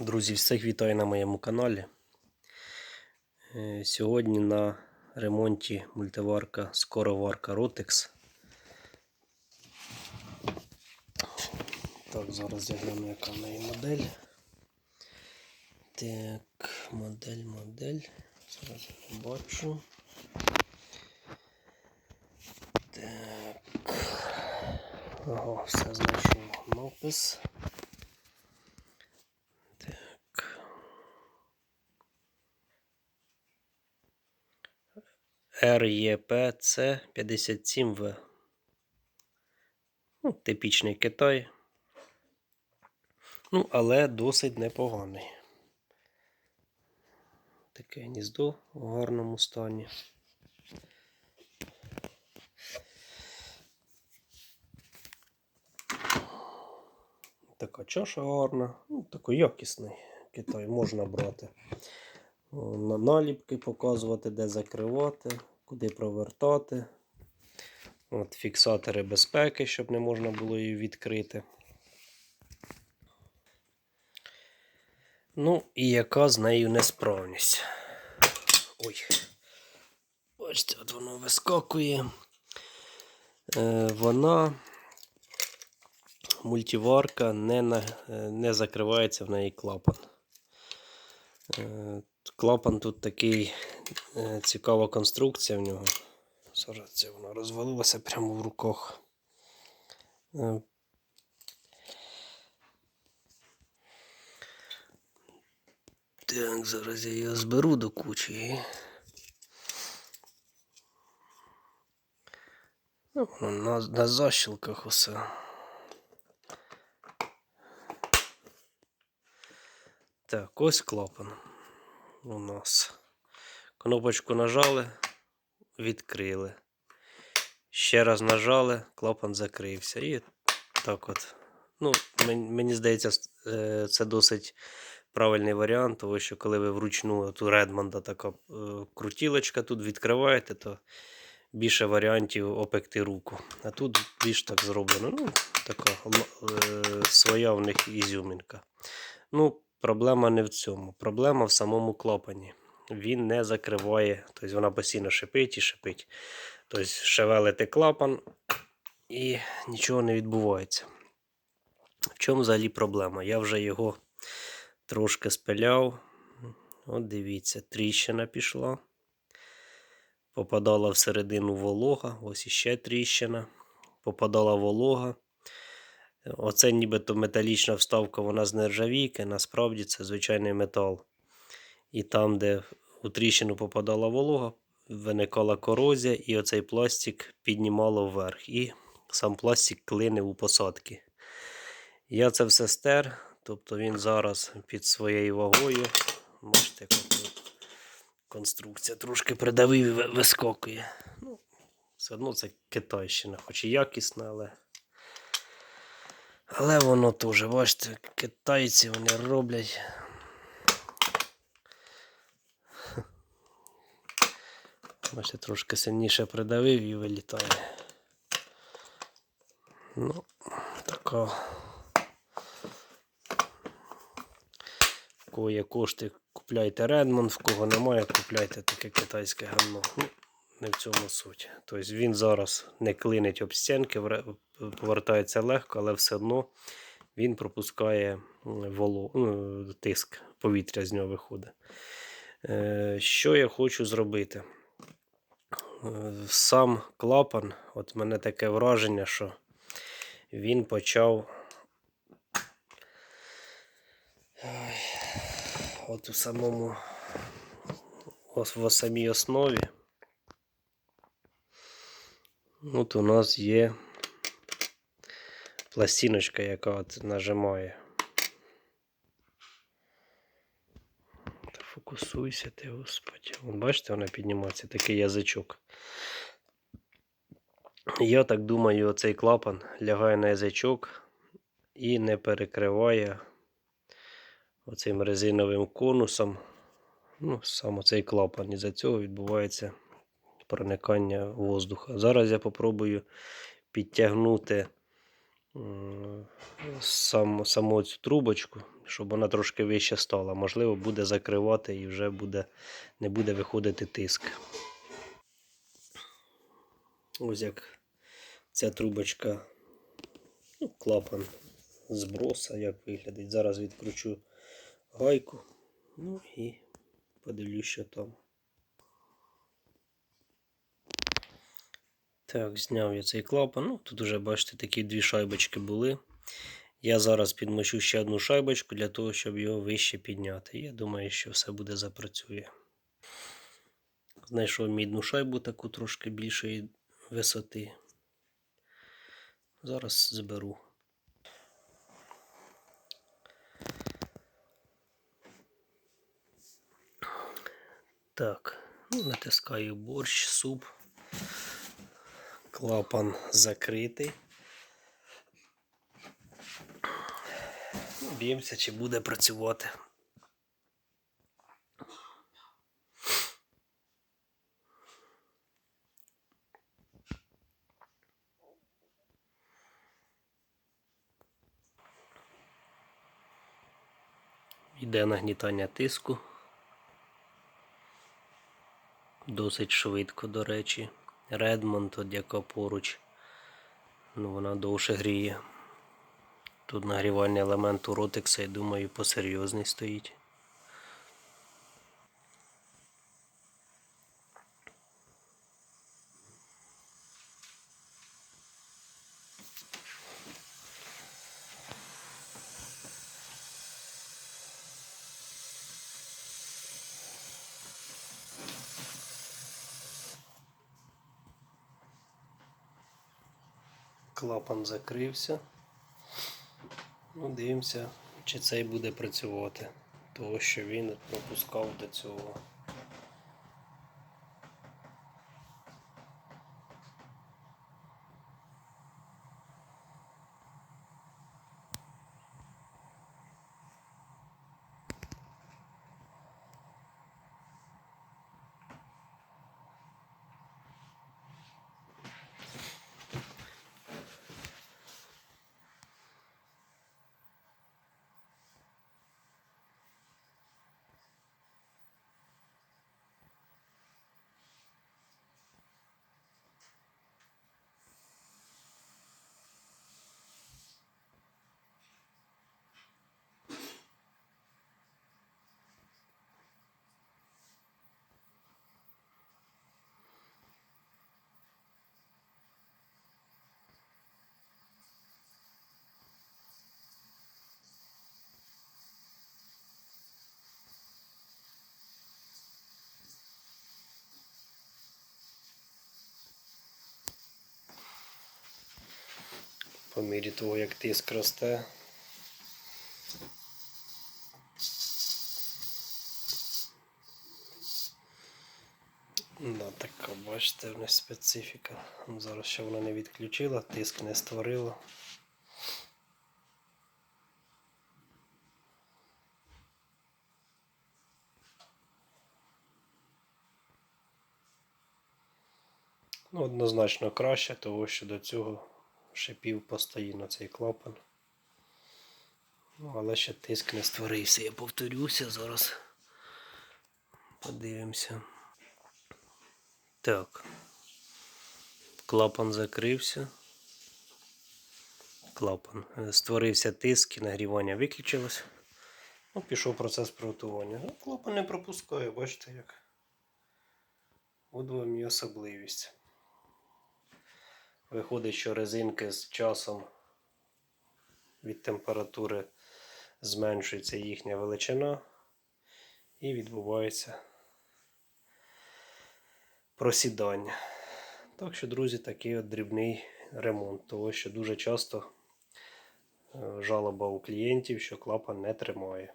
Друзі, всіх вітаю на моєму каналі. Е, Сьогодні на ремонті мультиварка скороварка Rotex. Так, зараз я гляну, яка в неї модель. Так, модель, модель. Зараз бачу. Так. Ага, все знайшов напис. REPC57V Ну, типічний Китай. Ну, але досить непоганий. Таке гніздо в гарному стані. Така чаша гарна, ну, такий якісний Китай можна брати. На наліпки показувати, де закривати, куди провертати. От, фіксатори безпеки, щоб не можна було її відкрити. Ну, і яка з нею несправність. Ой. Бачите, от воно вискакує. Е, вона мультиварка не, на, е, не закривається в неї клапан. Е, Клапан тут такий е, цікава конструкція в нього. Зараз воно розвалилося прямо в руках. Е, Так, зараз я його зберу до кучі. Ну, на, на защілках усе. Так, ось клапан у нас. Кнопочку нажали, відкрили. Ще раз нажали, клапан закрився. І так от. Ну, мені, здається, е, це досить правильний варіант, тому що коли ви вручну от у Редмонда така е, крутілочка тут відкриваєте, то більше варіантів опекти руку. А тут більш так зроблено. Ну, така е, своя в них ізюмінка. Ну, проблема не в цьому. Проблема в самому клапані. Він не закриває, тобто вона постійно шипить і шипить. Тобто шевелити клапан і нічого не відбувається. В чому взагалі проблема? Я вже його трошки спиляв. От дивіться, тріщина пішла. Попадала всередину волога, ось іще тріщина. Попадала волога. Оце нібито металічна вставка, вона з нержавійки, насправді це звичайний метал. І там, де у тріщину попадала волога, виникала корозія, і оцей пластик піднімало вверх. І сам пластик клинив у посадки. Я це все стер, тобто він зараз під своєю вагою. Бачите, конструкція трошки придавив і вискокує. Ну, все одно це китайщина, хоч і якісна, але. Але воно теж, бачите, китайці вони роблять. Бачите, трошки сильніше придавив і вилітає. Ну, така. В кого є кошти, купляйте Redmond, в кого немає, купляйте таке китайське гамно. Не в цьому суть. Тобто він зараз не клинить об стінки, повертається легко, але все одно він пропускає воло, ну, тиск, повітря з нього виходить. Е, Що я хочу зробити? Е, Сам клапан, от в мене таке враження, що він почав. От у самому в самій основі. От у нас є пластиночка, яка от нажимає. Фокусуйся ти, господи. Вон, бачите, вона піднімається, такий язичок. Я так думаю, цей клапан лягає на язичок і не перекриває оцим резиновим конусом. Ну, саме цей клапан. І за цього відбувається проникання воздуха. Зараз я попробую підтягнути сам, саму цю трубочку, щоб вона трошки вище стала. Можливо, буде закривати і вже буде, не буде виходити тиск. Ось як ця трубочка, ну, клапан зброса, як виглядить. Зараз відкручу гайку. Ну і подивлюсь, що там. Так, зняв я цей клапан. Ну, тут вже, бачите, такі дві шайбочки були. Я зараз підмочу ще одну шайбочку для того, щоб його вище підняти. Я думаю, що все буде запрацює. Знайшов мідну шайбу таку трошки більшої висоти. Зараз зберу. Так, ну, натискаю борщ, суп. Клапан закритий. Б'ємося, чи буде працювати. Йде нагнітання тиску. Досить швидко, до речі. Редмонд, от яка поруч. Ну, вона довше гріє. Тут нагрівальний елемент у ротекса, я думаю, посерйозний стоїть. Клапан закрився. Ну, дивимося, чи цей буде працювати. Того, що він пропускав до цього. По мірі того, як тиск росте. Да, така, бачите, в неї специфіка. Зараз ще вона не відключила, тиск не створила. Ну, однозначно краще, того що до цього шипів постійно цей клапан. Ну, але ще тиск не створився. Я повторюся зараз. Подивимося. Так. Клапан закрився. Клапан. Створився тиск і нагрівання виключилось. Ну, пішов процес приготування. Ну, клапан не пропускає, бачите як. От вам і особливість. Виходить, що резинки з часом від температури зменшується їхня величина і відбувається просідання. Так що, друзі, такий от дрібний ремонт, того що дуже часто е, жалоба у клієнтів, що клапан не тримає.